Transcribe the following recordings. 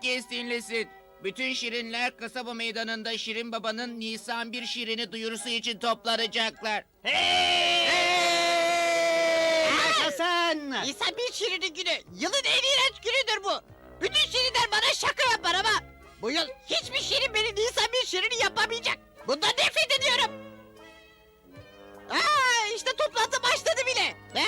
Herkes dinlesin. Bütün şirinler kasaba meydanında Şirin Baba'nın Nisan bir şirini duyurusu için toplanacaklar. Yaşasın! Nisan bir şirini günü. Yılın en iğrenç günüdür bu. Bütün şirinler bana şaka yapar ama bu yıl hiçbir şirin beni Nisan bir şirini yapamayacak. Bundan nefret ediyorum. Aa, işte toplantı başladı bile. Ne?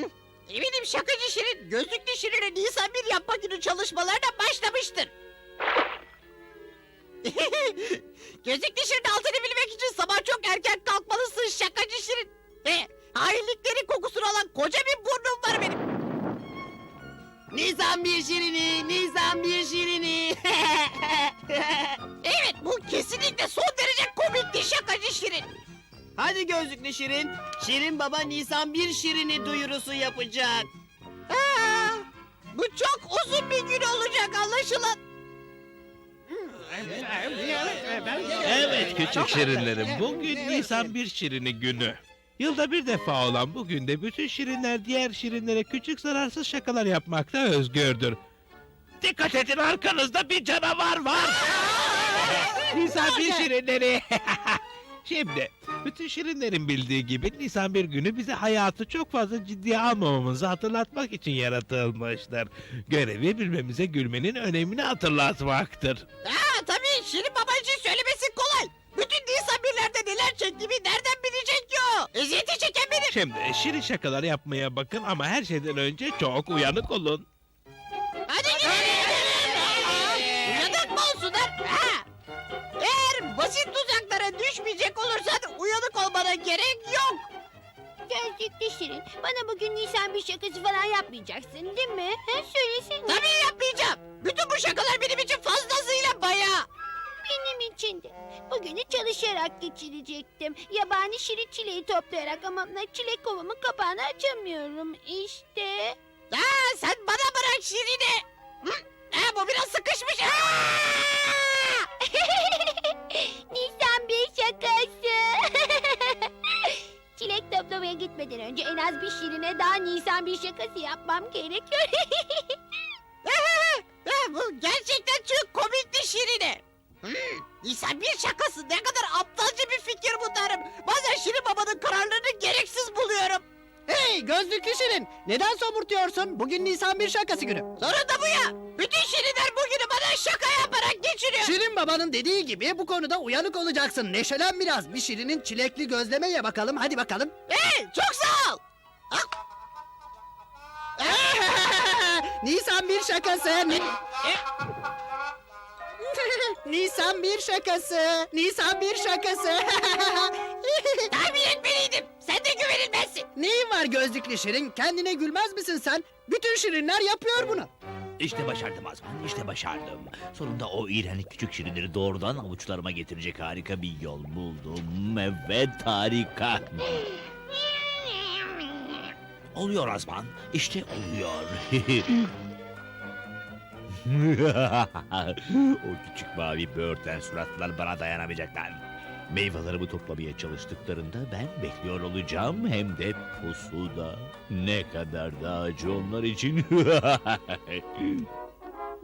Hı, Eminim şakacı Şirin, gözlüklü Şirin'e Nisan bir yapma günü çalışmalarına başlamıştır. gözlüklü Şirin altını bilmek için sabah çok erken kalkmalısın şakacı Şirin. Ve hainliklerin kokusunu alan koca bir burnum var benim. Nizam bir şirini, nizam bir şirini. evet bu kesinlikle son Hadi gözlüklü Şirin. Şirin Baba Nisan bir Şirin'i duyurusu yapacak. Aa, bu çok uzun bir gün olacak anlaşılan. Evet küçük şirinlerim. Bugün Nisan bir şirini günü. Yılda bir defa olan bugün de bütün şirinler diğer şirinlere küçük zararsız şakalar yapmakta özgürdür. Dikkat edin arkanızda bir canavar var. Nisan bir şirinleri. Şimdi bütün şirinlerin bildiği gibi Nisan bir günü bize hayatı çok fazla ciddiye almamamızı hatırlatmak için yaratılmıştır. Görevi birbirimize gülmenin önemini hatırlatmaktır. Aa, tabii Şirin Baba için söylemesi kolay. Bütün Nisan birlerde neler çektiğimi nereden bilecek ki o? Eziyeti çeken benim. Şimdi şirin şakalar yapmaya bakın ama her şeyden önce çok uyanık olun. Hadi gidelim. Uyanık mı olsunlar? Ha? Eğer basit tuzaklara düşmeyecek olursan uyanık olmana gerek yok. Gözlüklü Şirin, bana bugün Nisan bir şakası falan yapmayacaksın değil mi? He, söylesene. Tabii yapmayacağım. Bütün bu şakalar benim için fazlasıyla bayağı. Benim için de. Bugünü çalışarak geçirecektim. Yabani şirin çileği toplayarak ama çilek kovamın kapağını açamıyorum işte. Ha, sen bana bırak Şirin'i. Hı? Ha, bu biraz sıkışmış. Aa! Nisan bir şakası. Çilek toplamaya gitmeden önce en az bir şirine daha Nisan bir şakası yapmam gerekiyor. Bu gerçekten çok komikti Şirin'e. Hmm, Nisan bir şakası ne kadar aptalca bir fikir bu derim. Bazen Şirin babanın kararlarını gereksiz buluyorum. Hey gözlüklü Şirin! Neden somurtuyorsun? Bugün Nisan bir şakası günü. Sorun da bu ya. Bütün Şirinler bugünü bana şaka yaparak geçiriyor. Şirin Baba'nın dediği gibi bu konuda uyanık olacaksın. Neşelen biraz. Bir Şirin'in çilekli gözleme ye bakalım. Hadi bakalım. Hey, çok sağ ol. Nisan bir şakası. Ni- Nisan bir şakası. Nisan bir şakası. Tahmin Neyin var gözlüklü Şirin? Kendine gülmez misin sen? Bütün Şirinler yapıyor bunu. İşte başardım Azman, işte başardım. Sonunda o iğrenç küçük şirinleri doğrudan avuçlarıma getirecek harika bir yol buldum. Evet harika. Oluyor Azman, işte oluyor. o küçük mavi böğürtlen suratlar bana dayanamayacaklar. Meyvelerimi toplamaya çalıştıklarında ben bekliyor olacağım hem de pusuda. Ne kadar da acı onlar için. la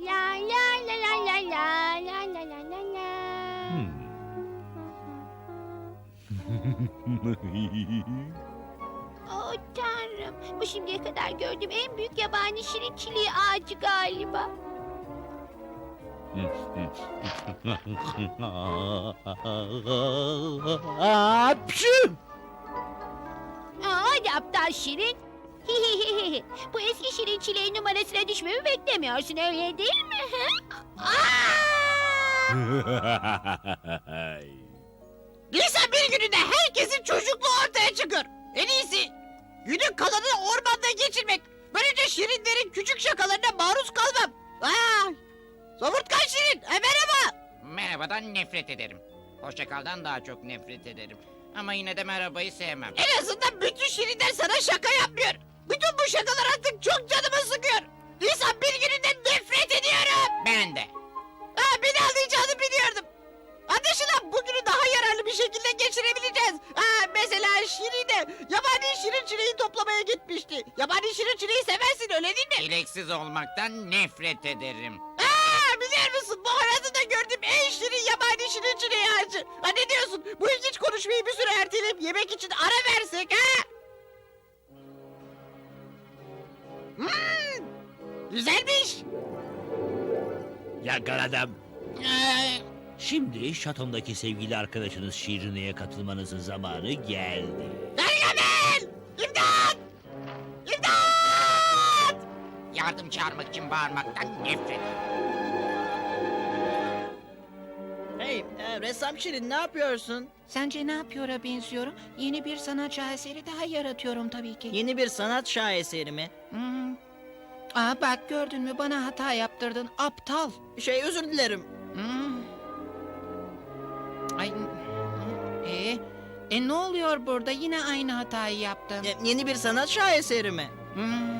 la la la la la la la la la la. Hmm. Oh tanrım. Bu şimdiye kadar gördüğüm en büyük yabani şirin çileği ağacı galiba. Apşu! Hadi aptal şirin. Bu eski şirin çileğin numarasına düşmemi beklemiyorsun öyle değil mi? Hı? Aa! Nisan bir gününde herkesin çocukluğu ortaya çıkar. En iyisi günün kalanını ormanda geçirmek. Böylece şirinlerin küçük şakalarına maruz kalmam. Aa, Somurtkan Şirin, e, merhaba. Merhabadan nefret ederim. Hoşçakaldan daha çok nefret ederim. Ama yine de merhabayı sevmem. En azından bütün şirinler sana şaka yapmıyor. Bütün bu şakalar artık çok canımı sıkıyor. Nisan bir gününden nefret ediyorum. Ben de. Ha, beni anlayacağını biliyordum. Anlaşılan bugünü daha yararlı bir şekilde geçirebileceğiz. Ha, mesela Şirine yabani şirin çileği toplamaya gitmişti. Yabani şirin çileği seversin öyle değil mi? Çileksiz olmaktan nefret ederim. Aa, biliyor musun bu hayatımda gördüğüm en şirin çileği ağacı. Ha, ne diyorsun? Bu ilginç konuşmayı bir süre erteleyip yemek için ara versek ha? Hmm, güzelmiş. Yakaladım. Ee, Şimdi şatomdaki sevgili arkadaşınız Şirine'ye katılmanızın zamanı geldi. Gargamel! İmdat! İmdat! yardım çağırmak için bağırmaktan nefret ederim. Ressam Şirin ne yapıyorsun? Sence ne yapıyor'a benziyorum? Yeni bir sanatçı eseri daha yaratıyorum tabii ki. Yeni bir sanat şaheseri mi? Hmm. Aa bak gördün mü bana hata yaptırdın aptal. Şey özür dilerim. Hmm. Ay. E, e ne oluyor burada? Yine aynı hatayı yaptım. E, yeni bir sanat şaheseri mi? Hmm.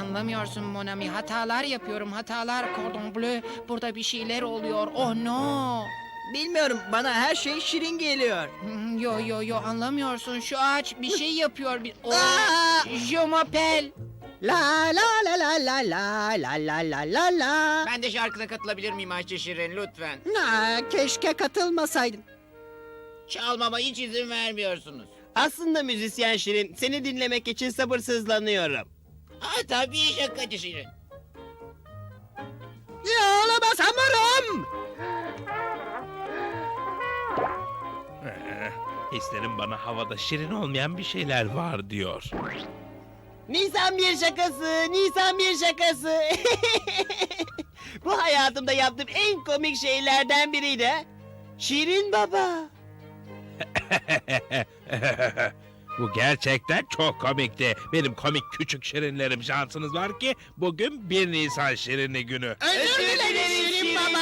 Anlamıyorsun Monami. Hatalar yapıyorum. Hatalar cordon bleu. Burada bir şeyler oluyor. Oh no. Bilmiyorum bana her şey şirin geliyor. Hmm, Yo yo yo anlamıyorsun. Şu ağaç bir şey yapıyor. Bir... Oh. Aa! Je m'appelle. La la la la la la la la la la la. Ben de şarkına katılabilir miyim Ayşe Şirin lütfen? Na, keşke katılmasaydın. Çalmama hiç izin vermiyorsunuz. Aslında müzisyen Şirin, seni dinlemek için sabırsızlanıyorum. Ha tabii şakacı Şirin. Ya olamaz hamurum. Ee, Hislerim bana havada şirin olmayan bir şeyler var diyor. Nisan bir şakası, Nisan bir şakası. Bu hayatımda yaptığım en komik şeylerden biriydi. Şirin baba. Bu gerçekten çok komikti. Benim komik küçük şirinlerim şansınız var ki bugün 1 Nisan şirini günü. Özür dilerim Şirin baba.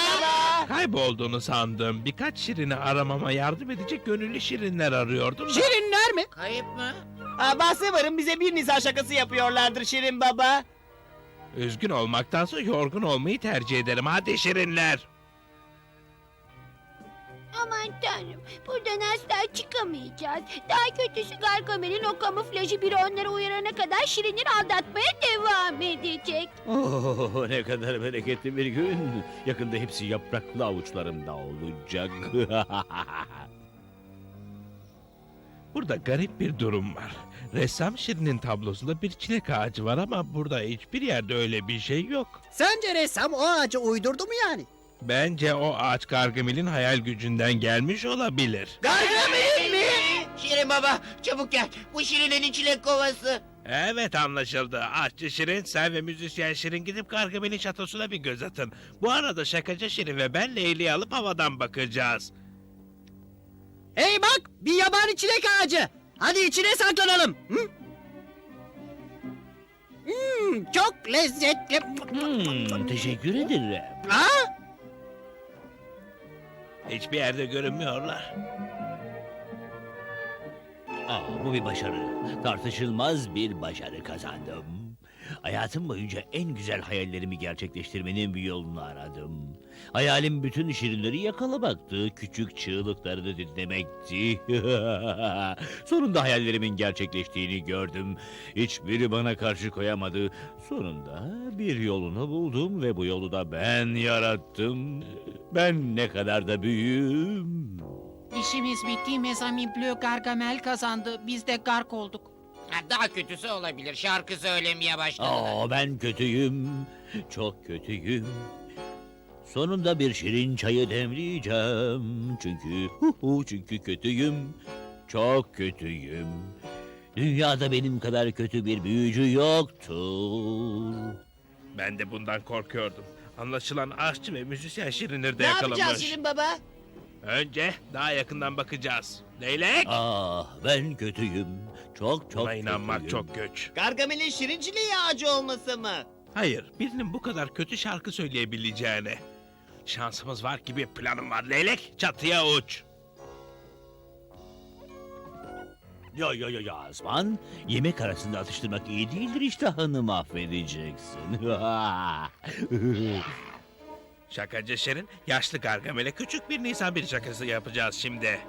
Kaybolduğunu sandım. Birkaç şirini aramama yardım edecek gönüllü şirinler arıyordum. da. Şirinler mi? Kayıp mı? Aa, bahse bize bir Nisan şakası yapıyorlardır Şirin baba. Üzgün olmaktansa yorgun olmayı tercih ederim. Hadi şirinler. Aman tanrım buradan asla çıkamayacağız. Daha kötüsü Gargamel'in o kamuflajı biri onları uyarana kadar Şirinleri aldatmaya devam edecek. Oh, ne kadar bereketli bir gün. Yakında hepsi yapraklı avuçlarımda olacak. Burada garip bir durum var. Ressam Şirin'in tablosunda bir çilek ağacı var ama burada hiçbir yerde öyle bir şey yok. Sence ressam o ağacı uydurdu mu yani? Bence o ağaç Gargamel'in hayal gücünden gelmiş olabilir. Gargamel mi? Şirin baba çabuk gel. Bu Şirin'in çilek kovası. Evet anlaşıldı. Aşçı Şirin sen ve müzisyen Şirin gidip Gargamel'in şatosuna bir göz atın. Bu arada şakacı Şirin ve ben Leyli'yi alıp havadan bakacağız. Hey bak bir yabani çilek ağacı. Hadi içine saklanalım. Hı? Hmm, çok lezzetli. Hmm, teşekkür ederim. Ha? Hiçbir yerde görünmüyorlar. Aa, bu bir başarı. Tartışılmaz bir başarı kazandım. Hayatım boyunca en güzel hayallerimi gerçekleştirmenin bir yolunu aradım. Hayalim bütün şirinleri yakalamaktı, küçük çığlıklarını dinlemekti. Sonunda hayallerimin gerçekleştiğini gördüm. Hiçbiri bana karşı koyamadı. Sonunda bir yolunu buldum ve bu yolu da ben yarattım. Ben ne kadar da büyüğüm. İşimiz bitti. Mezami Bleu Gargamel kazandı. Biz de Gark olduk. Ha, daha kötüsü olabilir. Şarkı söylemeye başladılar. Aa ben kötüyüm. Çok kötüyüm. Sonunda bir şirin çayı demleyeceğim. Çünkü hu hu çünkü kötüyüm. Çok kötüyüm. Dünyada benim kadar kötü bir büyücü yoktur. Ben de bundan korkuyordum. Anlaşılan aşçı ve müzisyen şirinleri de Ne yapacağız. Şirin Baba? Önce daha yakından bakacağız. Leylek! Ah ben kötüyüm. Çok çok Buna inanmak kötüyüm. çok güç. Gargamel'in şirin çileği ağacı olması mı? Hayır, birinin bu kadar kötü şarkı söyleyebileceğine. Şansımız var ki bir planım var Leylek. Çatıya uç. Ya ya ya ya Azman. Yemek arasında atıştırmak iyi değildir iştahını mahvedeceksin. Şakacı Şirin, yaşlı Gargamel'e küçük bir Nisan bir şakası yapacağız şimdi.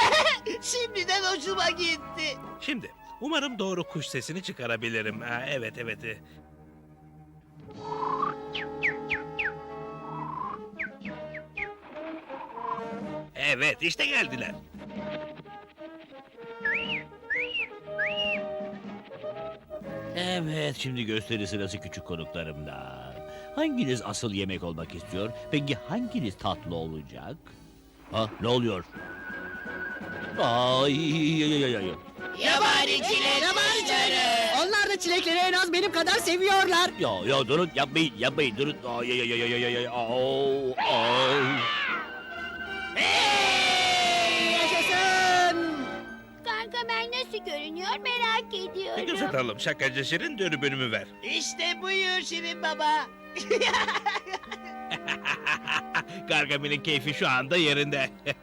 Şimdiden hoşuma gitti. Şimdi, umarım doğru kuş sesini çıkarabilirim. Ha, evet, evet. Evet, işte geldiler. Evet, şimdi gösteri sırası küçük konuklarımda. Hanginiz asıl yemek olmak istiyor? Peki hanginiz tatlı olacak? Ha, ne oluyor? Ay, ay, ay, ay, ay. Yabani çilek Yabani çilek. Onlar da çilekleri en az benim kadar seviyorlar. Ya, ya durun, yapmayın, yapmayın, durun. Ay, ay, ay, ay, ay, ay, ay, au, ay. Yaşasın. Atalım. Şakacı Şirin dönümünü ver. İşte buyur Şirin Baba. Gargamel'in keyfi şu anda yerinde.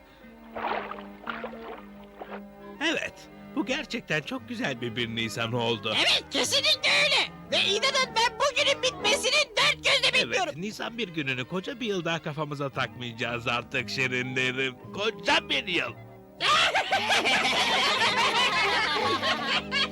evet, bu gerçekten çok güzel bir bir Nisan oldu. Evet kesinlikle öyle. Ve inanın ben bugünün bitmesini dört gözle bekliyorum. Evet, Nisan bir gününü koca bir yıl daha kafamıza takmayacağız artık şirinlerim. Koca bir yıl.